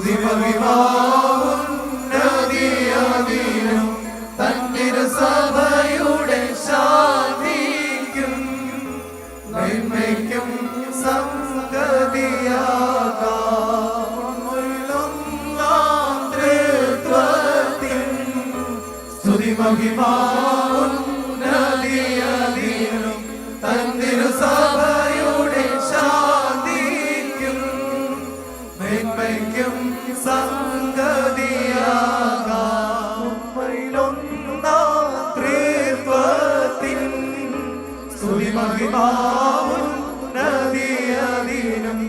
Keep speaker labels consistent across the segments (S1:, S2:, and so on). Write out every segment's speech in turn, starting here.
S1: സ്തുതിമഹിമാവുന്നതിയതിനും തന്നിരു സഭയുടെ നന്മയ്ക്കും സംഗതിയാകാം. തൃത്വത്തിൻ സ്തുതിമഹിമാവുന്നതിയതിനും മേന്മയ്ക്കും ശാന്തിക്കും ഉമ്മയിലൊന്നാം ത്രിത്വത്തിൻ സ്തുതിമഹിമാവും നദിയതിനും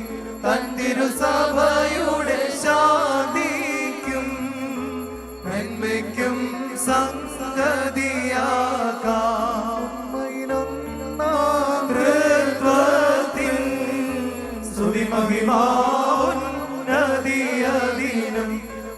S1: തന്തിരു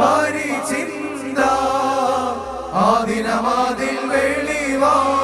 S1: പരിചിന്ത. ആദിനമാതിൽ വെളിവാ